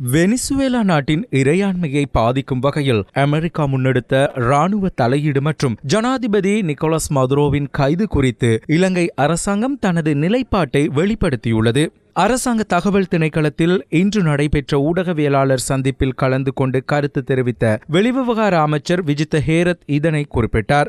Venezuela நாட்டின் இறையாண்மையை பாதிக்கும் வகையில் அமெரிக்கா முன்னெடுத்த ராணுவ தலையீடு மற்றும் ஜனாதிபதி நிக்கோலஸ் மதுரோவின் கைது குறித்து இலங்கை அரசாங்கம் தனது நிலைப்பாட்டை வெளிப்படுத்தியுள்ளது. அரசாங்க தகவல் திணைக்களத்தில் இன்று நடைபெற்ற ஊடகவியலாளர் சந்திப்பில் கலந்து கொண்டு கருத்து தெரிவித்த வெளிவிவகார அமைச்சர் விஜித்த ஹேரத் இதனை குறிப்பிட்டார்.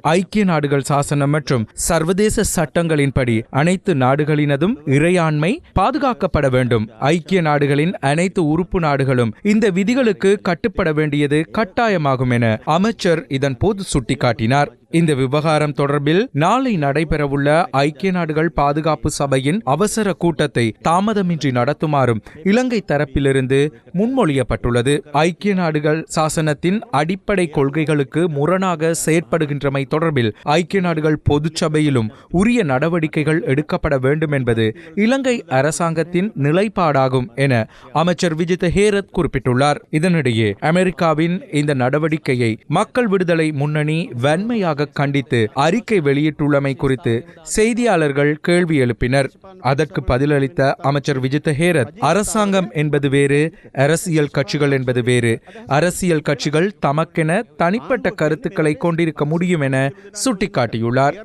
ஐக்கிய நாடுகள் சாசனம் மற்றும் சர்வதேச சட்டங்களின்படி அனைத்து நாடுகளினதும் இறையாண்மை பாதுகாக்கப்பட வேண்டும். ஐக்கிய நாடுகளின் அனைத்து உறுப்பு நாடுகளும் இந்த விதிகளுக்கு கட்டுப்பட வேண்டியது கட்டாயமாகும் என அமைச்சர் இதன் போது சுட்டிக்காட்டினார். இந்த விவகாரம் தொடர்பில் நாளை நடைபெறவுள்ள ஐக்கிய நாடுகள் பாதுகாப்பு சபையின் அவசர கூட்டத்தை தாமதமின்றி நடத்துமாறும் இலங்கை தரப்பிலிருந்து முன்மொழியப்பட்டுள்ளது. ஐக்கிய நாடுகள் சாசனத்தின் அடிப்படை கொள்கைகளுக்கு முரணாக செயற்படுகின்றமை தொடர்பில் ஐக்கிய நாடுகள் பொதுச்சபையிலும் உரிய நடவடிக்கைகள் எடுக்கப்பட வேண்டும் என்பது இலங்கை அரசாங்கத்தின் நிலைப்பாடாகும் என அமைச்சர் விஜித ஹேரத் குறிப்பிட்டுள்ளார். இதனிடையே அமெரிக்காவின் இந்த நடவடிக்கையை மக்கள் விடுதலை முன்னணி வன்மையாக கண்டித்து அறிக்கை வெளியிட்டுள்ளமை குறித்து செய்தியாளர்கள் கேள்வி எழுப்பினர். அதற்கு பதிலளித்த அமைச்சர் விஜித ஹேரத் அரசாங்கம் என்பது வேறு அரசியல் கட்சிகள் என்பது வேறு. அரசியல் கட்சிகள் தமக்கென தனிப்பட்ட கருத்துக்களை கொண்டிருக்க முடியும் என சுட்டிக்காட்டியுள்ளார்.